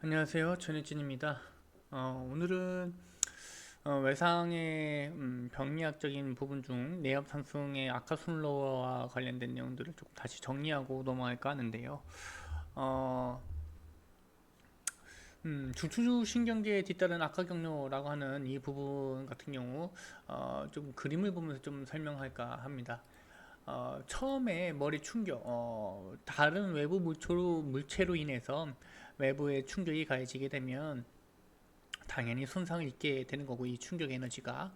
안녕하세요. 전혜진입니다. 어, 오늘은 어, 외상의 음, 병리학적인 부분 중 내엽 상승의 아카순로와 관련된 내용들을 조금 다시 정리하고 넘어갈까 하는데요. 어, 음, 중추 신경계에 뒤따른 악화 경로라고 하는 이 부분 같은 경우 어, 좀 그림을 보면서 좀 설명할까 합니다. 어, 처음에 머리 충격, 어, 다른 외부 물체로, 물체로 인해서 외부의 충격이 가해지게 되면 당연히 손상을 입게 되는 거고 이 충격 에너지가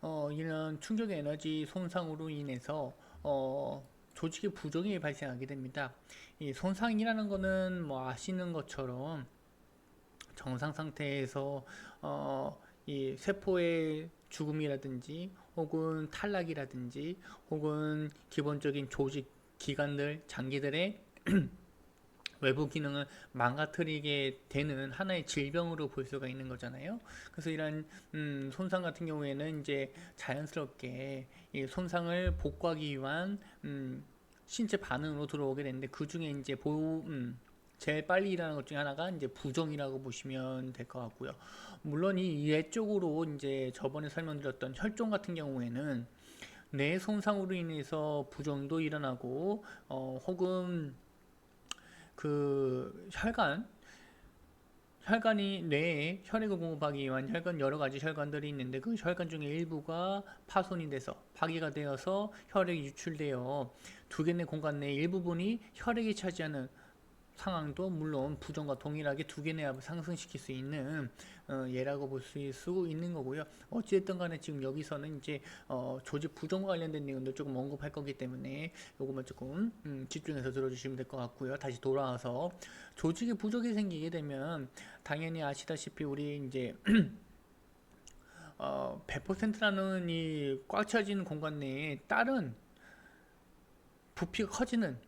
어, 이런 충격 에너지 손상으로 인해서 어, 조직의 부종이 발생하게 됩니다. 이 손상이라는 거는 뭐 아시는 것처럼 정상 상태에서 어, 이 세포의 죽음이라든지 혹은 탈락이라든지 혹은 기본적인 조직 기관들 장기들의 외부 기능을 망가뜨리게 되는 하나의 질병으로 볼 수가 있는 거잖아요. 그래서 이런 음, 손상 같은 경우에는 이제 자연스럽게 이 손상을 복구하기 위한 음, 신체 반응으로 들어오게 되는데 그 중에 이제 보 음, 제일 빨리 일어나는 것 중에 하나가 이제 부종이라고 보시면 될 것 같고요. 물론 이 외쪽으로 이제 저번에 설명드렸던 혈종 같은 경우에는 뇌 손상으로 인해서 부종도 일어나고 어, 혹은 그 혈관 혈관이 뇌에 혈액을 공급하기 위한 혈관 여러 가지 혈관들이 있는데 그 혈관 중에 일부가 파손이 돼서 파괴가 되어서 혈액이 유출되어 두개내 공간 내 일부분이 혈액이 차지하는 상황도 물론 부정과 동일하게 두 개 내압을 상승시킬 수 있는 어, 예라고 볼 수 있는 거고요. 어찌됐든 간에 지금 여기서는 이제 어, 조직 부정과 관련된 내용도 조금 언급할 거기 때문에 요것만 조금 음, 집중해서 들어주시면 될 것 같고요. 다시 돌아와서 조직에 부족이 생기게 되면 당연히 아시다시피 우리 이제 어, 100%라는 이 꽉 차진 공간 내에 다른 부피가 커지는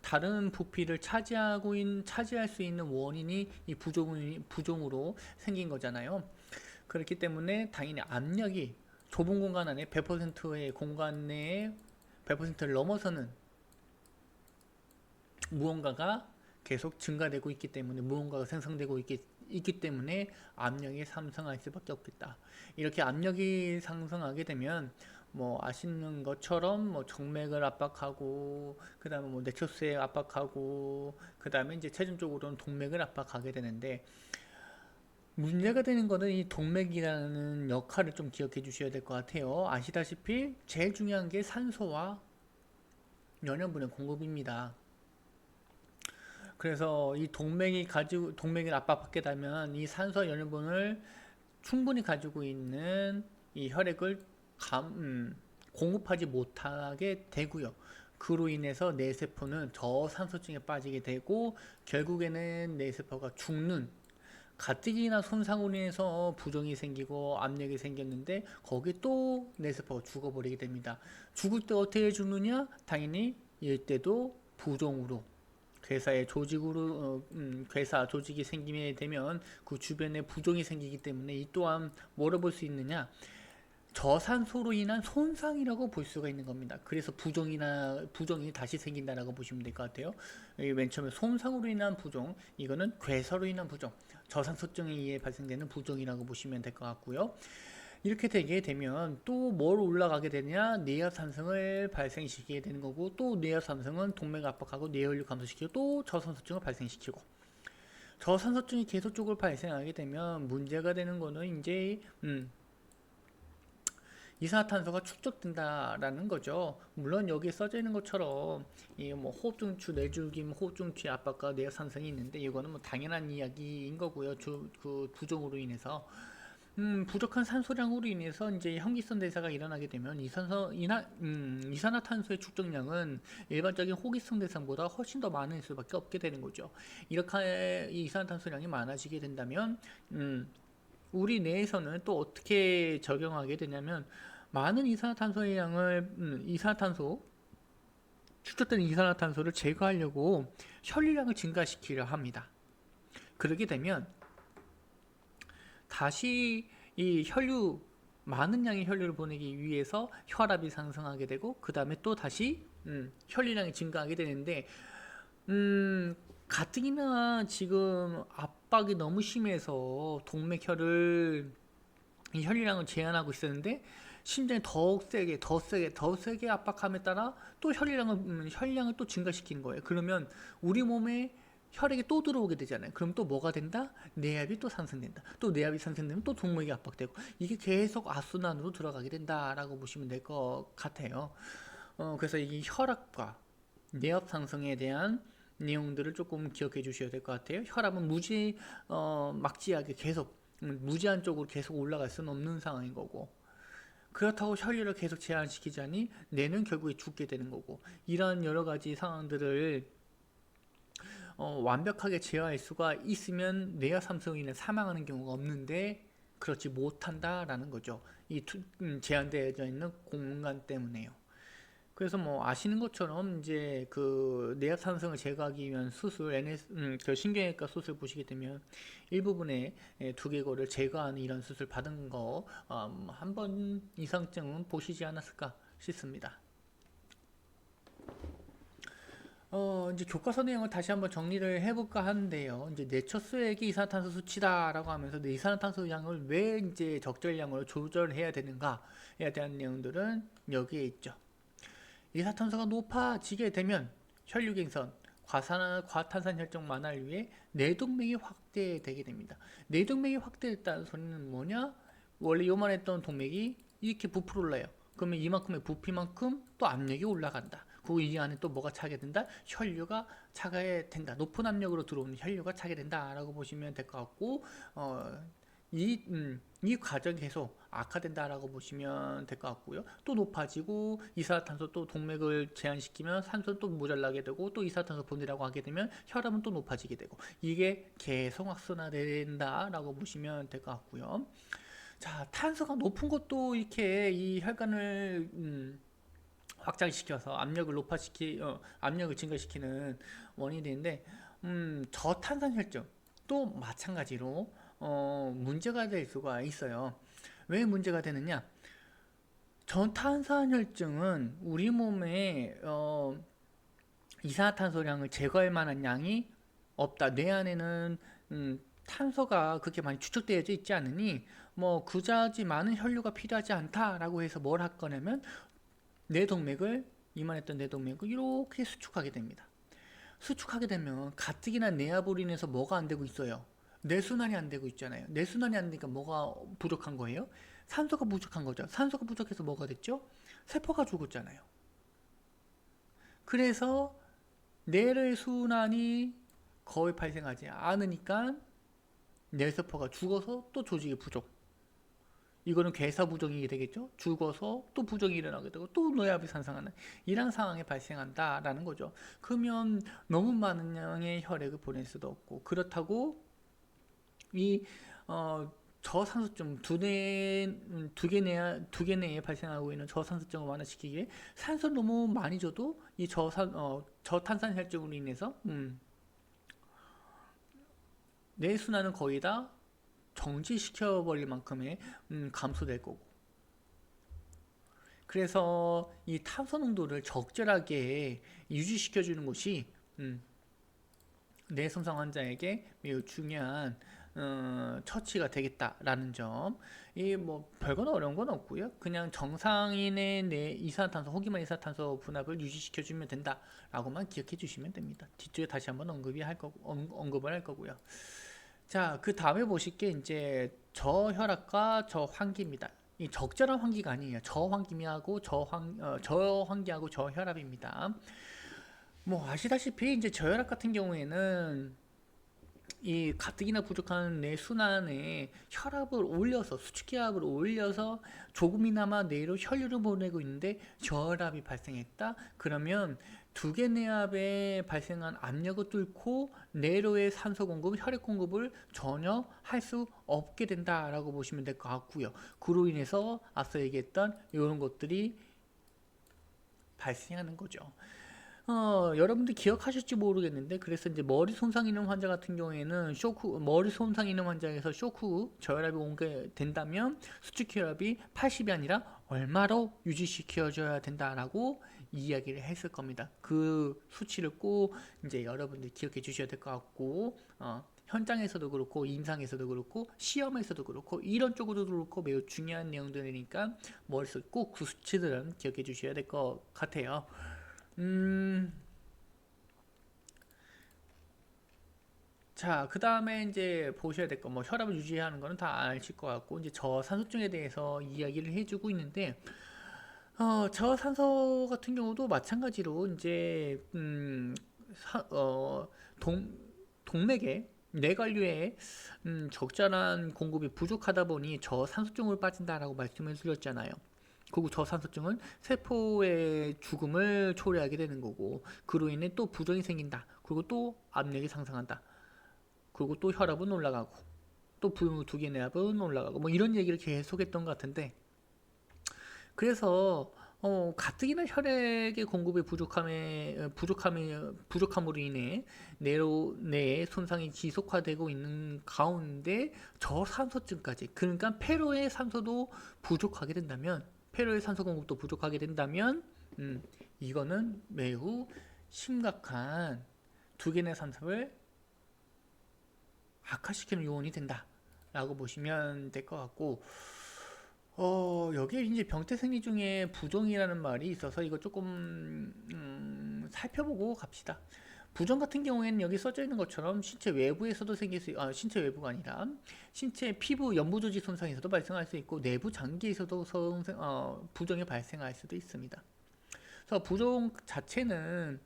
다른 부피를 차지하고 있, 차지할 수 있는 원인이 이 부종, 부종으로 생긴 거잖아요. 그렇기 때문에 당연히 압력이 좁은 공간 안에 100%의 공간 내에 100%를 넘어서는 무언가가 계속 증가되고 있기 때문에 무언가가 생성되고 있기, 있기 때문에 압력이 상승할 수밖에 없겠다. 이렇게 압력이 상승하게 되면 뭐 아시는 것처럼 뭐 정맥을 압박하고 그다음에 뭐 넥서스에 압박하고 그다음에 이제 최종적으로는 동맥을 압박하게 되는데 문제가 되는 거는 이 동맥이라는 역할을 좀 기억해 주셔야 될 것 같아요. 아시다시피 제일 중요한 게 산소와 연연분의 공급입니다. 그래서 이 동맥이 가지고 동맥을 압박받게 되면 이 산소 연연분을 충분히 가지고 있는 이 혈액을 감, 음, 공급하지 못하게 되고요. 그로 인해서 뇌세포는 저산소증에 빠지게 되고 결국에는 뇌세포가 죽는 가뜩이나 손상으로 인해서 부종이 생기고 압력이 생겼는데 거기 또 뇌세포가 죽어버리게 됩니다. 죽을 때 어떻게 죽느냐? 당연히 이때도 부종으로 괴사의 조직으로 어, 음, 괴사 조직이 생기게 되면 그 주변에 부종이 생기기 때문에 이 또한 뭐로 볼수 있느냐? 저산소로 인한 손상이라고 볼 수가 있는 겁니다. 그래서 부종이나 부종이 다시 생긴다라고 보시면 될 것 같아요. 맨 처음에 손상으로 인한 부종, 이거는 괴사로 인한 부종, 저산소증에 의해 발생되는 부종이라고 보시면 될 것 같고요. 이렇게 되게 되면 또 뭘 올라가게 되냐 상승을 발생시키게 되는 거고 또 상승은 동맥 압박하고 뇌혈류 감소시키고 또 저산소증을 발생시키고 저산소증이 계속적으로 발생하게 되면 문제가 되는 거는 이제 음, 이산화탄소가 축적된다라는 거죠. 물론 여기 써져 있는 것처럼 이 뭐 호흡중추 내줄김, 호흡중추 압박과 뇌 산성이 있는데 이거는 뭐 당연한 이야기인 거고요. 주, 그 부종으로 인해서 음, 부족한 산소량으로 인해서 이제 현기성 대사가 일어나게 되면 이산소 이나, 음, 이산화탄소의 축적량은 일반적인 호기성 대상보다 훨씬 더 많을 수밖에 없게 되는 거죠. 이렇게 이산화탄소량이 많아지게 된다면 음, 우리 뇌에서는 또 어떻게 적용하게 되냐면 많은 이산화탄소의 양을 음, 이산화탄소 축적된 이산화탄소를 제거하려고 혈류량을 증가시키려 합니다. 그러게 되면 다시 이 혈류 많은 양의 혈류를 보내기 위해서 혈압이 상승하게 되고 그 다음에 또 다시 음, 혈류량이 증가하게 되는데 음, 가뜩이나 지금 앞 압박이 너무 심해서 동맥혈을 이 혈이랑을 제한하고 있었는데 심장이 더욱 세게 더 세게 더 세게 압박함에 따라 또 혈이랑을 음, 혈량을 또 증가시키는 거예요. 그러면 우리 몸에 혈액이 또 들어오게 되잖아요. 그럼 또 뭐가 된다? 내압이 또 상승된다. 또 내압이 상승되면 또 동맥이 압박되고 이게 계속 악순환으로 들어가게 된다라고 보시면 될 것 같아요. 어, 그래서 이 혈압과 내압 상승에 대한 내용들을 조금 기억해 주셔야 될 것 같아요. 혈압은 무지 어, 막지하게 계속 음, 무제한 쪽으로 계속 올라갈 수는 없는 상황인 거고 그렇다고 혈류를 계속 제한시키자니 뇌는 결국에 죽게 되는 거고 이런 여러 가지 상황들을 어, 완벽하게 제어할 수가 있으면 뇌와 인해 사망하는 경우가 없는데 그렇지 못한다라는 거죠. 이 투, 음, 제한되어져 있는 공간 때문에요. 그래서 뭐 아시는 것처럼 이제 그 뇌압 산성을 제거하기 위한 수술, NS, 음, 그 신경외과 수술 보시게 되면 일부분의 예, 두개골을 제거하는 이런 수술 받은 거 음, 한번 이상쯤은 보시지 않았을까 싶습니다. 어, 이제 교과서 내용을 다시 한번 정리를 해볼까 하는데요. 이제 내처수액이 이산화탄소 수치다라고 하면서 내 이산화탄소 양을 왜 이제 적절량으로 조절해야 되는가에 대한 내용들은 여기에 있죠. 이산화탄소가 높아지게 되면 혈류갱선, 과산, 과탄산 혈중 완화를 위해 내동맥이 확대되게 됩니다. 내동맥이 확대됐다는 소리는 뭐냐? 원래 요만했던 동맥이 이렇게 부풀어 올라요. 그러면 이만큼의 부피만큼 또 압력이 올라간다. 그 이 안에 또 뭐가 차게 된다? 혈류가 차게 된다. 높은 압력으로 들어오는 혈류가 차게 된다라고 보시면 될 것 같고, 어, 이, 음, 이 과정이 계속 악화된다라고 보시면 될 것 같고요. 또 높아지고 이산화탄소 또 동맥을 제한시키면 산소는 또 모자라게 되고 또 이산화탄소 분해라고 하게 되면 혈압은 또 높아지게 되고 이게 계속 악순환된다라고 보시면 될 것 같고요. 자, 탄소가 높은 것도 이렇게 이 혈관을 음, 확장시켜서 압력을 높아시키 어, 압력을 증가시키는 원인이 되는데 음, 저탄산 혈증 또 마찬가지로 어, 문제가 될 수가 있어요. 왜 문제가 되느냐? 저탄산혈증은 우리 몸에 어, 이산화탄소량을 제거할 만한 양이 없다. 뇌 안에는 음, 탄소가 그렇게 많이 축적되어져 있지 않으니 뭐 그다지 많은 혈류가 필요하지 않다라고 해서 뭘 할 거냐면 뇌 동맥을 이만했던 뇌 동맥을 이렇게 수축하게 됩니다. 수축하게 되면 가뜩이나 내압으로 인해서 뭐가 안 되고 있어요. 뇌순환이 안 되고 있잖아요. 뇌순환이 안 되니까 뭐가 부족한 거예요? 산소가 부족한 거죠. 산소가 부족해서 뭐가 됐죠? 세포가 죽었잖아요. 그래서 뇌의 순환이 거의 발생하지 않으니까 뇌세포가 죽어서 또 조직이 부족. 이거는 괴사 부정이 되겠죠. 죽어서 또 부정이 일어나게 되고 또 노약이 산성하는 이런 상황이 발생한다라는 거죠. 그러면 너무 많은 양의 혈액을 보낼 수도 없고 그렇다고 이 어, 저산소증 두뇌두개 내에 두개 내에 발생하고 있는 저산소증을 완화시키기 위해 산소 너무 많이 줘도 이 저산 어, 저탄산혈증으로 인해서 음, 뇌 순환은 거의 다 정지시켜 버릴 만큼의 음, 감소될 거고. 그래서 이 탄소 농도를 적절하게 유지시켜 주는 것이 음, 뇌손상 환자에게 매우 중요한 어, 처치가 되겠다라는 점. 이 뭐 별건 어려운 건 없고요. 그냥 정상인의 내 이산화탄소, 호기만 이산화탄소 분압을 유지시켜 주면 된다라고만 기억해 주시면 됩니다. 뒤쪽에 다시 한번 언급이 할 거고 언급을 할 거고요. 자, 그 다음에 보실 게 이제 저혈압과 저환기입니다. 이 적절한 환기가 아니에요. 저환기하고 저환 어, 저환기하고 저혈압입니다. 뭐 아시다시피 이제 저혈압 같은 경우에는 이 가뜩이나 부족한 뇌 순환에 혈압을 올려서 수축기압을 올려서 조금이나마 뇌로 혈류를 보내고 있는데 저혈압이 발생했다. 그러면 두 개 뇌압에 발생한 압력을 뚫고 뇌로의 산소 공급, 혈액 공급을 전혀 할 수 없게 된다라고 보시면 될 것 같고요. 그로 인해서 앞서 얘기했던 이런 것들이 발생하는 거죠. 어, 여러분들 기억하실지 모르겠는데 그래서 이제 머리 손상 있는 환자 같은 경우에는 쇼크 머리 손상 있는 환자에서 쇼크 저혈압이 오게 된다면 수축 혈압이 80이 아니라 얼마로 유지시켜줘야 된다라고 이야기를 했을 겁니다. 그 수치를 꼭 이제 여러분들 기억해 주셔야 될 것 같고 어, 현장에서도 그렇고 임상에서도 그렇고 시험에서도 그렇고 이런 쪽으로도 그렇고 매우 중요한 내용들이니까 머릿속에 꼭 그 수치들은 기억해 주셔야 될 것 같아요. 음. 자, 그 다음에 이제 보셔야 될 거, 뭐, 혈압을 유지하는 거는 다 아실 것 같고, 이제 저산소증에 대해서 이야기를 해주고 있는데, 어, 저산소 같은 경우도 마찬가지로 이제, 음, 사- 어, 동, 동맥에 뇌관류에 음, 적절한 공급이 부족하다 보니 저산소증으로 빠진다라고 말씀을 드렸잖아요. 그리고 저산소증은 세포의 죽음을 초래하게 되는 거고, 그로 인해 또 부종이 생긴다. 그리고 또 압력이 상승한다. 그리고 또 혈압은 올라가고 또 두개 내압은 올라가고 뭐 이런 얘기를 계속 했던 것 같은데 그래서 어, 가뜩이나 혈액의 공급이 부족함에 부족함이 부족함으로 인해 뇌로 뇌의 손상이 지속화되고 있는 가운데 저산소증까지 그러니까 폐로의 산소도 부족하게 된다면 폐로의 산소 공급도 부족하게 된다면 음, 이거는 매우 심각한 두개내 산소를 악화시키는 요인이 된다라고 보시면 될 것 같고 어 여기에 이제 병태 생리 중에 부종이라는 말이 있어서 이거 조금 음, 살펴보고 갑시다. 부종 같은 경우에는 여기 써져 있는 것처럼 신체 외부에서도 생길 수, 아, 신체 외부가 아니라 신체 피부 연부 조직 손상에서도 발생할 수 있고 내부 장기에서도 성생, 어, 부종이 발생할 수도 있습니다. 그래서 부종 자체는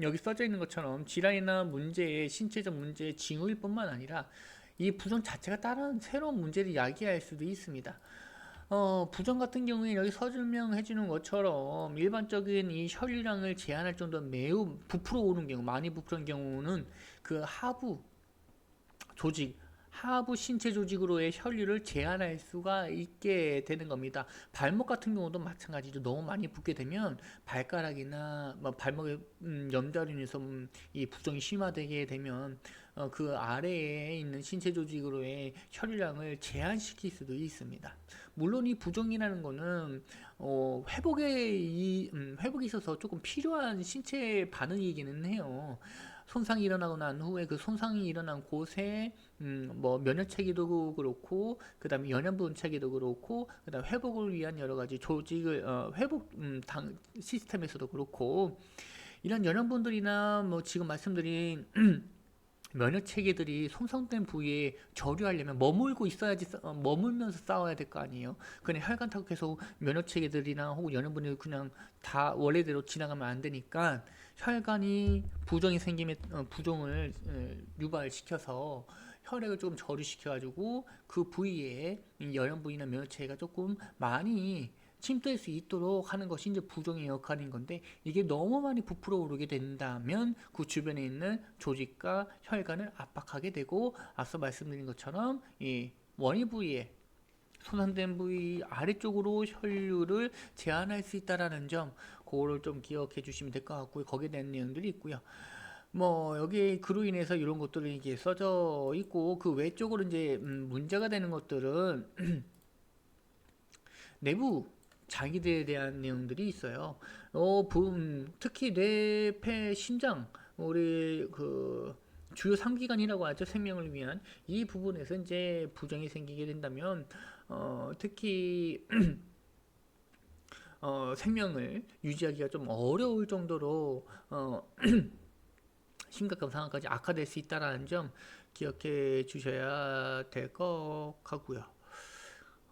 여기 써져 있는 것처럼 질환이나 문제의 신체적 문제의 징후일 뿐만 아니라 이 부종 자체가 다른 새로운 문제를 야기할 수도 있습니다. 어, 부종 같은 경우에 여기 설명해 주는 것처럼 일반적인 이 혈류량을 제한할 정도로 매우 부풀어 오는 경우, 많이 부풀은 경우는 그 하부 조직, 하부 신체 조직으로의 혈류를 제한할 수가 있게 되는 겁니다. 발목 같은 경우도 마찬가지로 너무 많이 붓게 되면 발가락이나 뭐 발목의 음, 염좌로 인해서 음, 이 부종이 심화되게 되면 어, 그 아래에 있는 신체 조직으로의 혈류량을 제한시킬 수도 있습니다. 물론 이 부종이라는 거는 어, 회복에 이 음, 회복이 있어서 조금 필요한 신체 반응이기는 해요. 손상이 일어나고 난 후에 그 손상이 일어난 곳에 음, 뭐 면역 체계도 그렇고 그다음에 영양분 체계도 그렇고 그다음 회복을 위한 여러 가지 조직을 어, 회복 음, 당 시스템에서도 그렇고 이런 영양분들이나 뭐 지금 말씀드린 면역 체계들이 손상된 부위에 저류하려면 머물고 있어야지 싸- 어, 머물면서 싸워야 될 거 아니에요. 그냥 혈관 타고 계속 면역 체계들이나 혹은 영양분이 그냥 다 원래대로 지나가면 안 되니까 혈관이 부종이 생기면 어, 부종을 어, 유발시켜서 혈액을 조금 저류시켜가지고 그 부위에 이 영양분이나 면역 체계가 조금 많이 침투할 수 있도록 하는 것이 이제 부종의 역할인 건데 이게 너무 많이 부풀어 오르게 된다면 그 주변에 있는 조직과 혈관을 압박하게 되고 앞서 말씀드린 것처럼 이 원위 부위에 손상된 부위 아래쪽으로 혈류를 제한할 수 있다라는 점 그거를 좀 기억해 주시면 될 것 같고요. 거기에 대한 내용들이 있고요. 뭐 여기 그로 인해서 이런 것들이 이게 써져 있고 그 외쪽으로 이제 음, 문제가 되는 것들은 내부 자기들에 대한 내용들이 있어요. 어, 부, 음, 특히 뇌, 폐, 심장, 우리 그 주요 3기관이라고 하죠. 생명을 위한 이 부분에서 이제 부정이 생기게 된다면 어, 특히 어, 생명을 유지하기가 좀 어려울 정도로 어, 심각한 상황까지 악화될 수 있다라는 점 기억해 주셔야 될 것 같고요.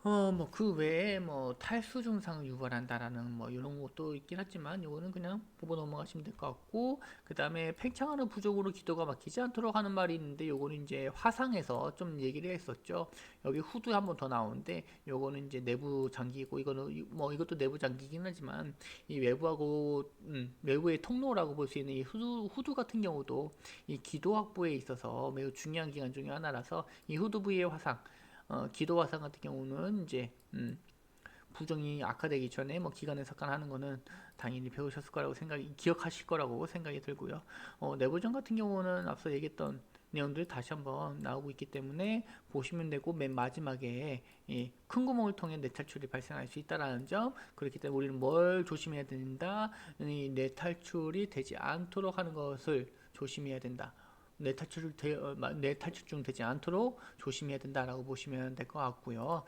어, 뭐, 그 외에 뭐, 탈수 증상을 유발한다라는 뭐, 이런 것도 있긴 하지만, 요거는 그냥 보고 넘어가시면 될 것 같고, 그 다음에 팽창하는 부족으로 기도가 막히지 않도록 하는 말이 있는데, 요거는 이제 화상에서 좀 얘기를 했었죠. 여기 후두 한번 더 나오는데, 요거는 이제 내부 장기고, 이거는 이- 뭐, 이것도 내부 장기긴 하지만, 이 외부하고, 음, 외부의 통로라고 볼 수 있는 이 후두, 후두 같은 경우도 이 기도 확보에 있어서 매우 중요한 기관 중에 하나라서, 이 후두 부위의 화상, 어, 기도 화상 같은 경우는 이제 음, 부정이 악화되기 전에 뭐 기관을 삭간하는 거는 당연히 배우셨을 거라고 생각이 기억하실 거라고 생각이 들고요. 어, 내부전 같은 경우는 앞서 얘기했던 내용들이 다시 한번 나오고 있기 때문에 보시면 되고 맨 마지막에 이큰 구멍을 통해 뇌탈출이 발생할 수 있다라는 점 그렇기 때문에 우리는 뭘 조심해야 된다 이 뇌탈출이 되지 않도록 하는 것을 조심해야 된다 뇌 탈출 되, 어, 마- 뇌 탈출증 되지 않도록 조심해야 된다라고 보시면 될 것 같고요.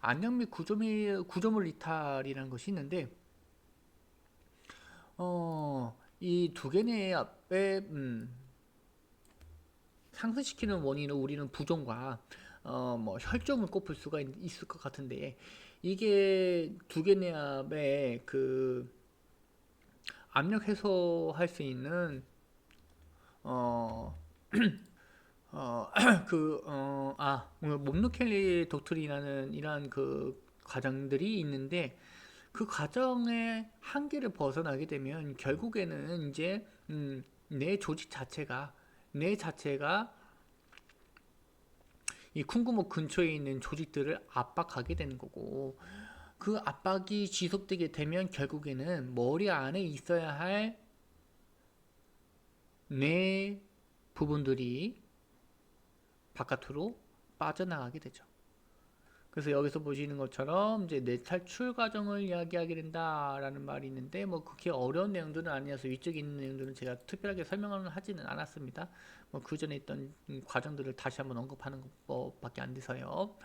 안녕 및 구조물 구조물 이탈이라는 것이 있는데 어, 이 두 개의 앞에 음, 상승시키는 원인은 우리는 부종과 어, 뭐 혈종을 꼽을 수가 있, 있을 것 같은데 이게 두 개의 앞에 그 압력 해소할 수 있는 어, 어, 그, 어, 아, 몽누켈리 독트리라는 이러한 그 과정들이 있는데 그 과정의 한계를 벗어나게 되면 결국에는 이제 음, 내 조직 자체가 내 자체가 이 쿵구목 근처에 있는 조직들을 압박하게 되는 거고 그 압박이 지속되게 되면 결국에는 머리 안에 있어야 할뇌 부분들이 바깥으로 빠져나가게 되죠. 그래서 여기서 보시는 것처럼 이제 뇌 탈출 과정을 이야기하게 된다라는 말이 있는데 뭐 그렇게 어려운 내용들은 아니어서 위쪽에 있는 내용들은 제가 특별하게 설명을 하지는 않았습니다. 뭐 그 전에 있던 음, 과정들을 다시 한번 언급하는 것밖에 안 돼서요.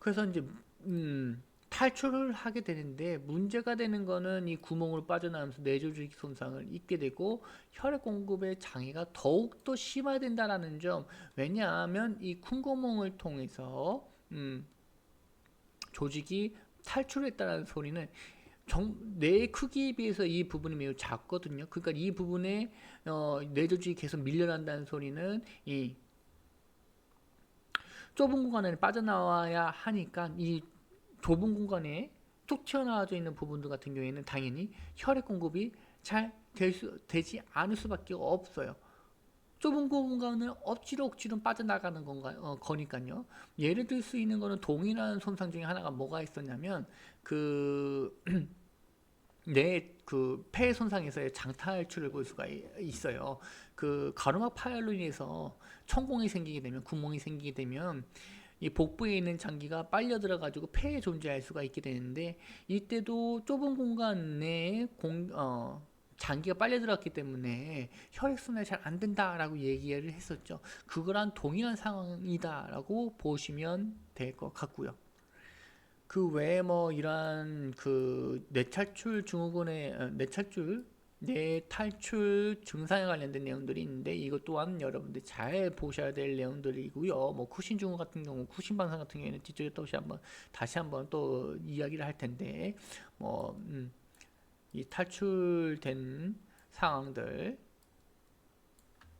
그래서 이제 음, 탈출을 하게 되는데 문제가 되는 거는 이 구멍을 빠져나오면서 뇌조직 손상을 입게 되고 혈액 공급의 장애가 더욱더 심화된다라는 점. 왜냐하면 이 쿵구멍을 통해서 음, 조직이 탈출했다는 소리는 정, 뇌 크기에 비해서 이 부분이 매우 작거든요. 그러니까 이 부분에 어, 뇌 조직이 계속 밀려난다는 소리는 이 좁은 공간에 빠져나와야 하니까 이 좁은 공간에 툭 튀어나와져 있는 부분들 같은 경우에는 당연히 혈액 공급이 잘될 수, 되지 않을 수밖에 없어요. 좁은 공간을 억지로 억지로 빠져나가는 건가, 어, 거니까요. 예를 들 수 있는 거는 동일한 손상 중에 하나가 뭐가 있었냐면, 그, 내그폐 손상에서의 장탈출을 볼 수가 이- 있어요. 그 가르막 파열로 인해서 천공이 생기게 되면 구멍이 생기게 되면 이 복부에 있는 장기가 빨려 들어가지고 폐에 존재할 수가 있게 되는데 이때도 좁은 공간 내에 공, 어, 장기가 빨려 들어갔기 때문에 혈액순환이 잘 안 된다라고 얘기를 했었죠. 그거랑 동일한 상황이다라고 보시면 될 것 같고요. 그 외에 뭐 이러한 그 뇌탈출 증후군의 어, 뇌탈출 뇌 탈출 증상에 관련된 내용들이 있는데 이것 또한 여러분들 잘 보셔야 될 내용들이고요. 뭐 쿠신 증후 같은 경우, 쿠신 반상 같은 경우에는 뒤쪽에 또 한번 다시 한번 또 이야기를 할 텐데 뭐 음, 이 탈출된 상황들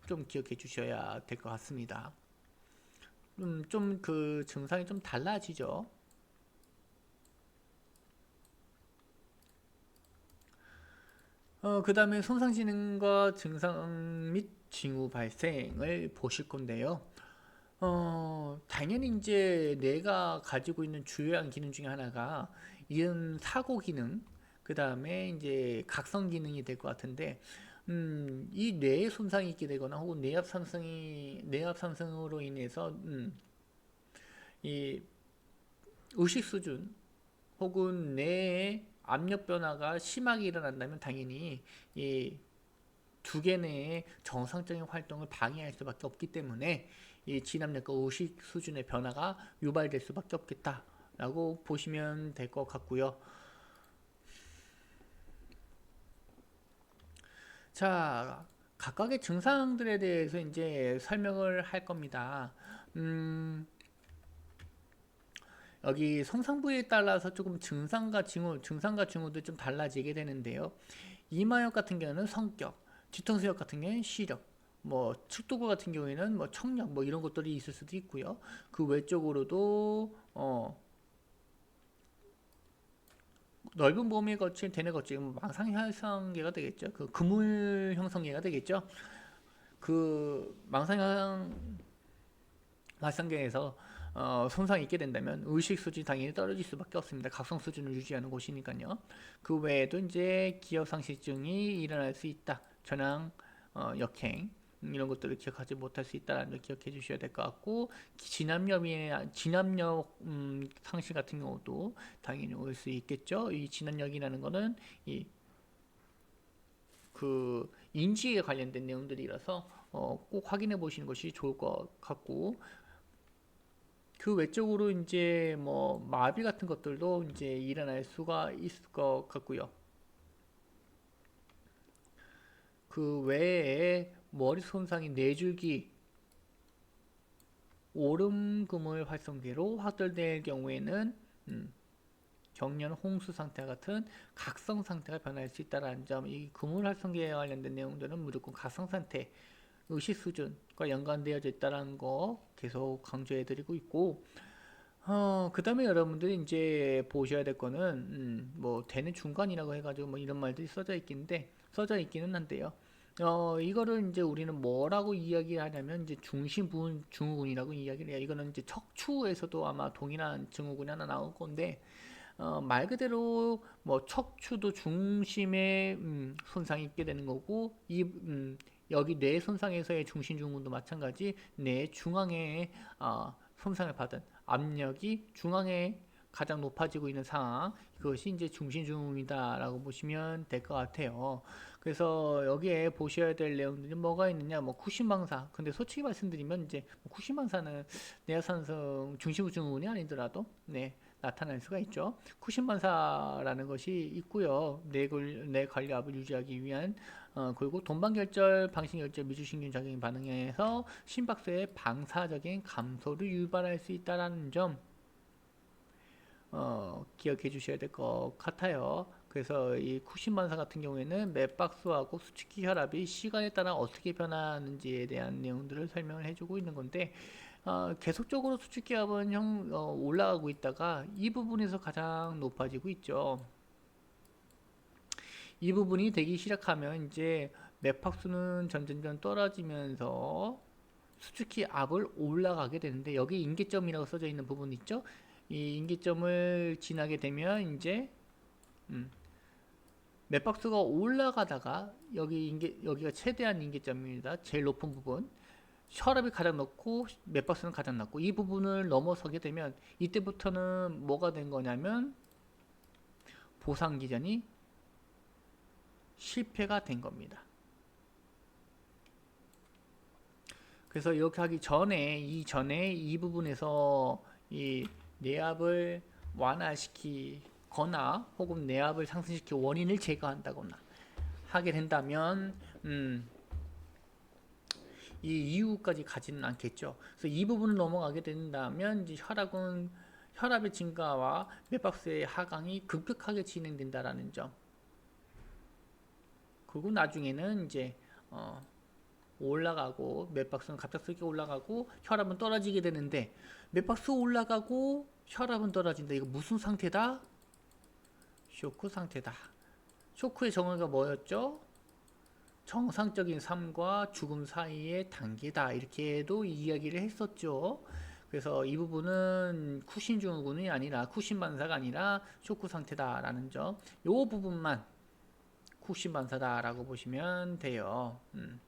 좀 기억해 주셔야 될 것 같습니다. 음, 좀 그 증상이 좀 달라지죠. 어, 그 다음에 손상지능과 증상 및 징후 발생을 보실 건데요. 어, 당연히 이제 뇌가 가지고 있는 주요한 기능 중에 하나가 이런 사고 기능, 그 다음에 이제 각성 기능이 될 것 같은데, 음, 이 뇌에 손상이 있게 되거나 혹은 뇌압 상승이, 뇌압 상승으로 인해서, 음, 이 의식 수준 혹은 뇌의 압력 변화가 심하게 일어난다면 당연히 이 두개 내의 정상적인 활동을 방해할 수밖에 없기 때문에 이 진압력과 의식 수준의 변화가 유발될 수밖에 없겠다라고 보시면 될 것 같고요. 자, 각각의 증상들에 대해서 이제 설명을 할 겁니다. 음, 여기 손상 부위에 따라서 조금 증상과 징후, 증상과 징후도 좀 달라지게 되는데요. 이마역 같은 경우는 성격, 뒤통수역 같은 경우는 시력, 뭐 측도구 같은 경우에는 뭐 청력 뭐 이런 것들이 있을 수도 있고요. 그 외적으로도 어 넓은 범위에 거친 대뇌 뭐 망상 형성계가 되겠죠. 그 그물 형성계가 되겠죠. 그 망상 발상계에서 어, 손상이 있게 된다면 의식 수준이 당연히 떨어질 수밖에 없습니다. 각성 수준을 유지하는 곳이니까요. 그 외에도 이제 기억 상실증이 일어날 수 있다. 전향, 어, 역행 음, 이런 것들을 기억하지 못할 수 있다는 걸 기억해 주셔야 될 것 같고 진압력이 진압력 음, 상실 같은 경우도 당연히 올 수 있겠죠. 이 진압력이라는 거는 이 그 인지에 관련된 내용들이라서 어, 꼭 확인해 보시는 것이 좋을 것 같고 그 외적으로 이제 뭐 마비 같은 것들도 이제 일어날 수가 있을 것 같고요. 그 외에 머리 손상이 뇌줄기 오름그물 활성계로 확대될 경우에는 음, 경련 홍수 상태 같은 각성 상태가 변할 수 있다는 점, 이 그물 활성계에 관련된 내용들은 무조건 각성 상태, 의식 수준과 연관되어져 있다는 거 계속 강조해드리고 있고, 어, 그 다음에 여러분들이 이제 보셔야 될 거는, 음, 뭐, 되는 중간이라고 해가지고 뭐 이런 말들이 써져 있긴데, 써져 있기는 한데요. 어, 이거를 이제 우리는 뭐라고 이야기 하냐면, 이제 중심부분 증후군이라고 이야기를 해요. 이거는 이제 척추에서도 아마 동일한 증후군이 하나 나올 건데, 어, 말 그대로 뭐 척추도 중심에 음, 손상이 있게 되는 거고 이 음, 여기 뇌 손상에서의 중심 증후군도 마찬가지 뇌 중앙에 어, 손상을 받은 압력이 중앙에 가장 높아지고 있는 상황 그것이 이제 중심 증후군이다라고 보시면 될 것 같아요. 그래서 여기에 보셔야 될 내용들이 뭐가 있느냐 뭐 쿠신방사 근데 솔직히 말씀드리면 이제 뭐 쿠신방사는 내하산성 중심 증후군이 아니더라도 네 나타날 수가 있죠. 쿠신반사라는 것이 있고요. 뇌, 관- 뇌 관리압을 유지하기 위한 어, 그리고 동반결절, 방신결절, 미주신경 작용 반응에서 심박수의 방사적인 감소를 유발할 수 있다는 점 어, 기억해 주셔야 될 것 같아요. 그래서 이 쿠신반사 같은 경우에는 맥박수하고 수축기 혈압이 시간에 따라 어떻게 변하는지에 대한 내용들을 설명을 해주고 있는 건데 어, 계속적으로 수축기 압은 형 어, 올라가고 있다가 이 부분에서 가장 높아지고 있죠. 이 부분이 되기 시작하면 이제 맥박수는 점점점 떨어지면서 수축기 압을 올라가게 되는데 여기 인계점이라고 써져 있는 부분 있죠? 이 인계점을 지나게 되면 이제 음, 맥박수가 올라가다가 여기 인계 여기가 최대한 인계점입니다. 제일 높은 부분. 혈압이 가장 높고 맥박수는 가장 낮고 이 부분을 넘어서게 되면 이때부터는 뭐가 된 거냐면 보상 기전이 실패가 된 겁니다. 그래서 이렇게 하기 전에 이 전에 이 부분에서 이 내압을 완화시키거나 혹은 내압을 상승시키 원인을 제거한다거나 하게 된다면 음, 이 이유까지 가지는 않겠죠. 그래서 이 부분을 넘어가게 된다면 이제 혈압은 혈압의 증가와 맥박수의 하강이 급격하게 진행된다라는 점. 그리고 나중에는 이제 어, 올라가고 맥박수는 갑작스럽게 올라가고 혈압은 떨어지게 되는데 맥박수 올라가고 혈압은 떨어진다. 이거 무슨 상태다? 쇼크 상태다. 쇼크의 정의가 뭐였죠? 정상적인 삶과 죽음 사이의 단계다 이렇게도 이야기를 했었죠. 그래서 이 부분은 쿠신 증후군이 아니라 쿠신 반사가 아니라 쇼크 상태다라는 점. 요 부분만 쿠신 반사다라고 보시면 돼요. 음.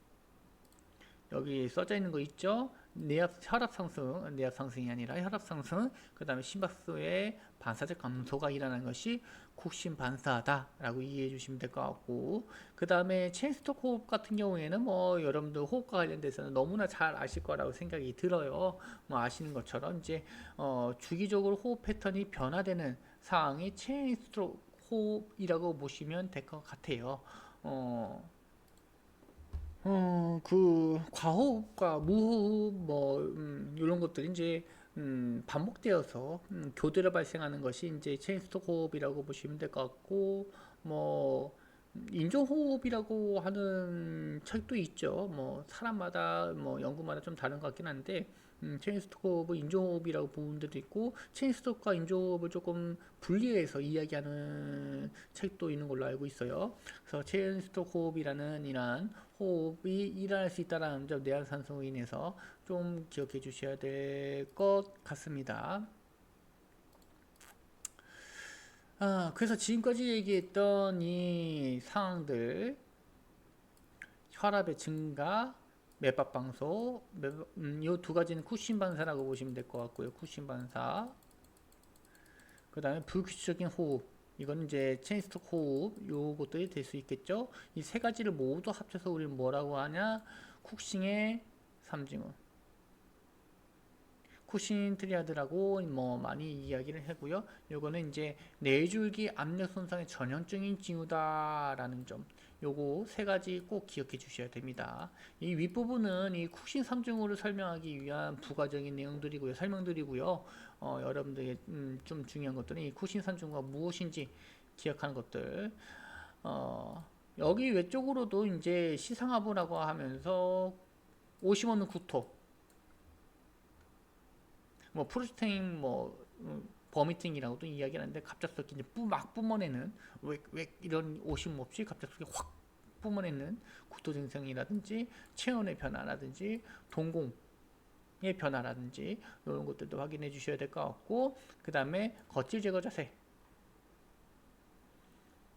여기 써져 있는 거 있죠? 내압 혈압 상승, 내압 상승이 아니라 혈압 상승, 그 다음에 심박수의 반사적 감소가 일어나는 것이 국신 반사다라고 이해해 주시면 될 것 같고, 그 다음에 체인스톡 호흡 같은 경우에는 뭐 여러분들 호흡과 관련돼서는 너무나 잘 아실 거라고 생각이 들어요. 뭐 아시는 것처럼 이제 어, 주기적으로 호흡 패턴이 변화되는 상황이 체인스톡 호흡이라고 보시면 될 것 같아요. 어, 어, 그 과호흡과 무호흡 뭐 음, 이런 것들이 이제 음, 반복되어서 음, 교대로 발생하는 것이 이제 체인스톡 호흡이라고 보시면 될 것 같고 뭐 인조 호흡이라고 하는 책도 있죠. 뭐 사람마다 뭐 연구마다 좀 다른 것 같긴 한데 음, 체인스톡 호흡은 인조 호흡이라고 부분들도 있고 체인스톡과 인조 호흡을 조금 분리해서 이야기하는 책도 있는 걸로 알고 있어요. 그래서 체인스톡 호흡이라는 이러한 호흡이 일어날 수 있다는 점 내화산소로 인해서 좀 기억해 주셔야 될 것 같습니다. 아, 그래서 지금까지 얘기했던 이 상황들 혈압의 증가, 맥박 방소, 음, 이두 가지는 쿠신 반사라고 보시면 될 것 같고요. 쿠신 반사. 그 다음에 불규칙적인 호흡. 이건 이제 체인스톡 호흡 요것들이 될 수 있겠죠. 이 세 가지를 모두 합쳐서 우리는 뭐라고 하냐? 쿡싱의 삼징어 쿠신 트리아드라고 뭐 많이 이야기를 하고요. 요거는 이제 뇌줄기 압력 손상의 전형적인 징후다라는 점. 요거 세 가지 꼭 기억해 주셔야 됩니다. 이 윗부분은 이 쿡신 삼증후를 설명하기 위한 부가적인 내용들이고요. 설명들이고요. 어, 여러분들의 음, 좀 중요한 것들은 이 쿡신 삼증후가 무엇인지 기억하는 것들. 어, 여기 외쪽으로도 이제 시상하부라고 하면서 오시모는 구토 뭐 프로스테인 뭐 음, 버미팅이라고도 이야기를 하는데 갑작스럽게 이제 뿌, 막 뿜어내는 왜, 왜 이런 오심 없이 갑작스럽게 확 뿜어내는 구토 증상이라든지 체온의 변화라든지 동공 의 변화라든지 이런 것들도 확인해 주셔야 될 것 같고 그 다음에 겉질 제거 자세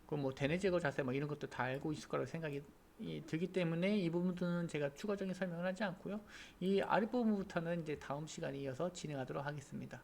그뭐 대뇌 제거 자세 뭐 이런 것도 다 알고 있을 거라고 생각이 이 들기 때문에 이 부분들은 제가 추가적인 설명을 하지 않고요. 이 아랫부분부터는 이제 다음 시간에 이어서 진행하도록 하겠습니다.